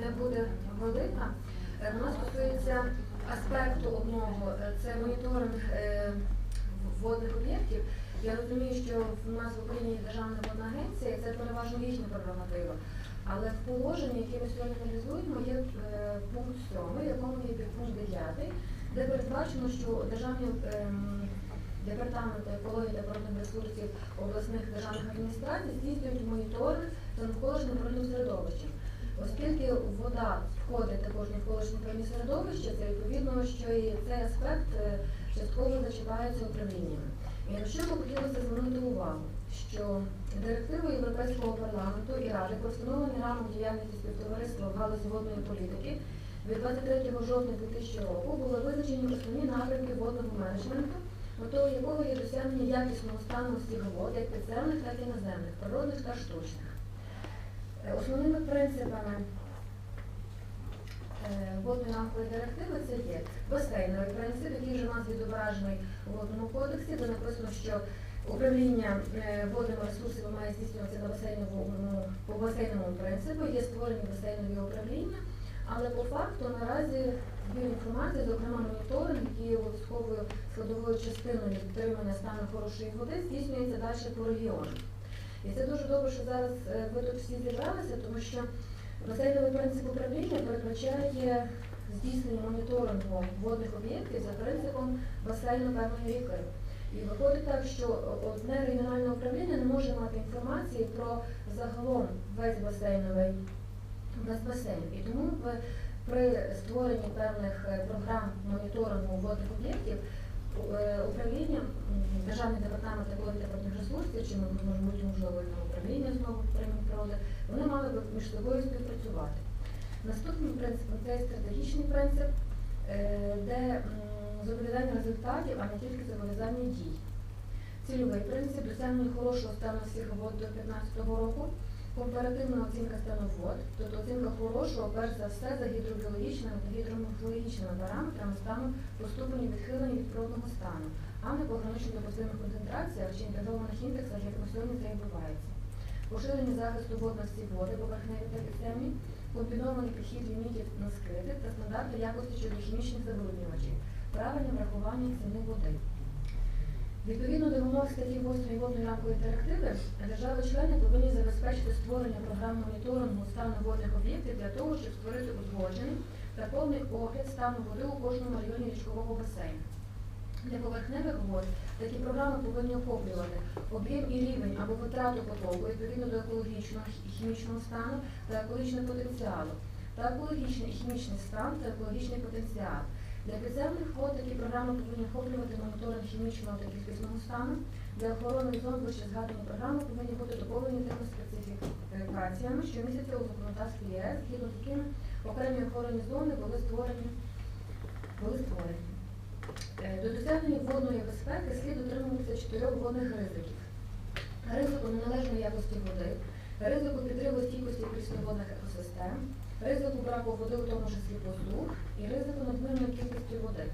не буде велика. Е, Вона стосується аспекту одного, е, це моніторинг е, водних об'єктів. Я розумію, що в нас в Україні Державна водна агенція, це переважно їхня прерогатива. Але в положенні, яке ми сьогодні аналізуємо, є е, пункт 7, в якому є підпункт 9, де передбачено, що державні ем, департаменти екології та природних ресурсів обласних державних адміністрацій здійснюють моніторинг за навколишнім природним середовищем. Оскільки вода входить також в навколишнє природне середовище, це відповідно, що і цей аспект е, частково зачіпається управліннями. І на що би хотілося звернути увагу, що директивою Європейського парламенту і Ради про встановлення рамок діяльності співтовариства в галузі водної політики від 23 жовтня 2000 року були визначені основні напрямки водного менеджменту, метою якого є досягнення якісного стану всіх вод, як підземних, так і наземних, природних та штучних. Основними принципами е, водної рамкової директиви це є басейновий принцип, який вже у нас відображений у водному кодексі, де написано, що управління е, водними ресурсами має здійснюватися на басейновому по басейновому принципу, є створені басейнові управління, але по факту наразі збір інформації, зокрема моніторинг, який є обов'язковою складовою частиною підтримання стану хорошої води, здійснюється далі по регіонах. І це дуже добре, що зараз е, ви тут всі зібралися, тому що басейновий принцип управління передбачає здійснення моніторингу водних об'єктів за принципом басейну певної ріки. І виходить так, що одне регіональне управління не може мати інформації про загалом весь басейновий весь басейн. І тому при створенні певних е, програм моніторингу водних об'єктів е, управління, Державний департамент екології та ресурсів, чи можливо управління знову природи, вони мали би між собою співпрацювати. Наступним принципом це стратегічний принцип, е, де зобов'язання результатів, а не тільки зобов'язання дій. Цільовий принцип досягнення хорошого стану всіх вод до 2015 року, компаративна оцінка стану вод, тобто оцінка хорошого, перш за все, за гідрогеологічними та гідроморфологічними параметрами стану по ступені відхилення від природного стану, а не по гранично допустимих концентраціях чи інтегрованих індексах, як на сьогодні це відбувається. Поширення захисту водності води, поверхневі та підземні, комбінований підхід лімітів на скрити та стандарти якості щодо хімічних забруднювачів, правильне врахування ціни води. Відповідно до вимог статті 8 водної рамкової директиви, держави-члени повинні забезпечити створення програм моніторингу стану водних об'єктів для того, щоб створити узгоджений та повний огляд стану води у кожному районі річкового басейну. Для поверхневих вод такі програми повинні охоплювати об'єм і рівень або витрату потоку відповідно до екологічного і хімічного стану та екологічного потенціалу, та екологічний і хімічний стан та екологічний потенціал. Для підземних вод такі програми повинні охоплювати моніторинг хімічного та кількісного стану. Для охорони зон вище згадані програми повинні бути доповнені тими специфікаціями, що містяться у законодавстві ЄС, згідно з якими окремі охоронні зони були створені. Були створені. Е, До досягнення водної безпеки слід дотримуватися чотирьох водних ризиків. Ризику неналежної якості води, ризику підриву стійкості прісноводних екосистем, ризику браку води, у тому числі посух, і ризику надмірної кількості води.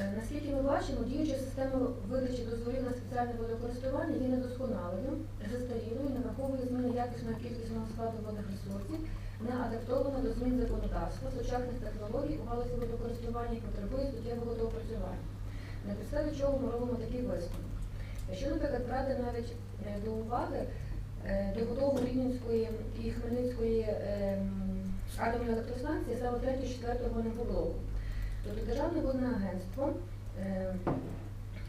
Е, Наскільки ми бачимо, діюча система видачі дозволів на спеціальне водокористування є недосконалою, застарілою, не враховує зміни якісного кількісного складу водних ресурсів, не адаптована до змін законодавства, сучасних технологій у галузі водокористування і потребує суттєвого доопрацювання. На підставі чого ми робимо такий висновок. Якщо, наприклад, брати навіть е, до уваги е, добудову Рівненської і Хмельницької ем, атомної електростанції саме 3-4 енергоблоку, Тобто Державне водне агентство е,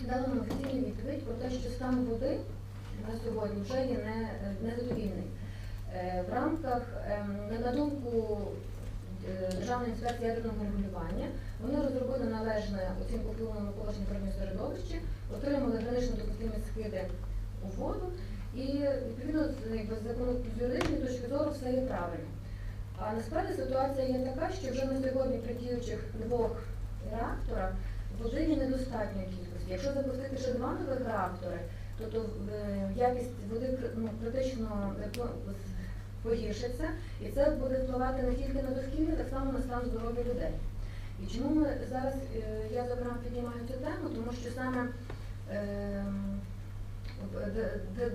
дало нам офіційну відповідь про те, що стан води на сьогодні вже є не, незадовільний. Е, в рамках, ем, на думку е, Державної інспекції ядерного регулювання, вони розробили належну оцінку впливу на навколишнє природне середовище, отримали гранично допустимі скиди у воду і відповідно з юридичної точки зору все є правильно. А насправді ситуація є така, що вже на сьогодні при діючих двох реакторах води є недостатньої кількості. Якщо запустити ще два нових реактори, то, то е, якість води ну, критично е, погіршиться, і це буде впливати не тільки на довкілля, так само на стан здоров'я людей. І чому ми зараз, е, я зокрема піднімаю цю тему, тому що саме ем, в-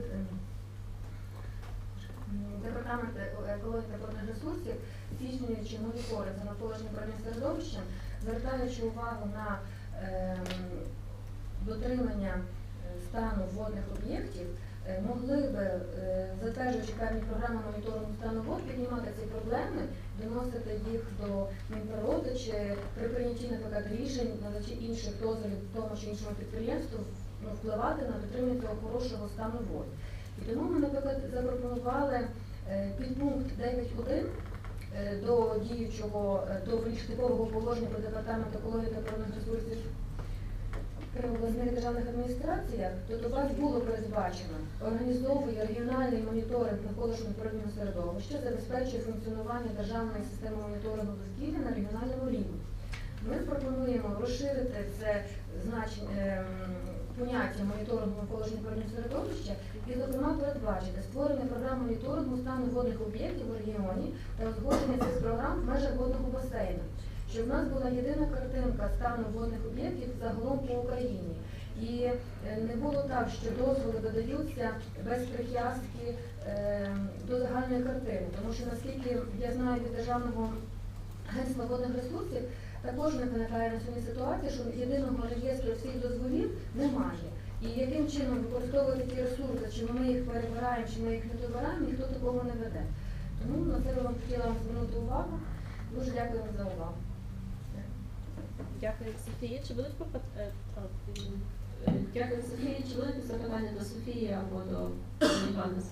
департамент е- екології та водних ресурсів, здійснюючи моніторинг за навколишнім середовищем, звертаючи увагу на ем, дотримання е, стану водних об'єктів, е, могли би, е, затверджуючи певні програми моніторингу стану вод, піднімати ці проблеми, доносити їх до Мінприроди чи при прийнятті, наприклад, рішень надачі інших дозволів тому чи іншому підприємству ну, впливати на дотримання цього хорошого стану вод. І тому ми, запропонували е, підпункт 9.1 е, до діючого, е, до типового положення про департамент екології та природних ресурсів при обласних державних адміністраціях, то до вас було передбачено організовує регіональний моніторинг навколишнього природного середовища, забезпечує функціонування державної системи моніторингу довкілля на регіональному рівні. Ми пропонуємо розширити це значення ем, поняття моніторингу навколишнього природного середовища і, зокрема, передбачити створення програм моніторингу стану водних об'єктів у регіоні та узгодження цих програм в межах водного басейну щоб в нас була єдина картинка стану водних об'єктів загалом по Україні. І е, не було так, що дозволи видаються без прих'ястки е, до загальної картини. Тому що наскільки я знаю від державного агентства водних ресурсів, також не виникає на сьогодні ситуація, що єдиного реєстру всіх дозволів немає. І яким чином використовувати ті ресурси, чи ми їх перебираємо, чи ми їх не добираємо, ніхто такого не веде. Тому на це вам хотіла вам звернути увагу. Дуже дякую вам за увагу. Дякую, Софія. Чи будуть е, Дякую, Софія. Чи будуть запитання до Софії або до пані?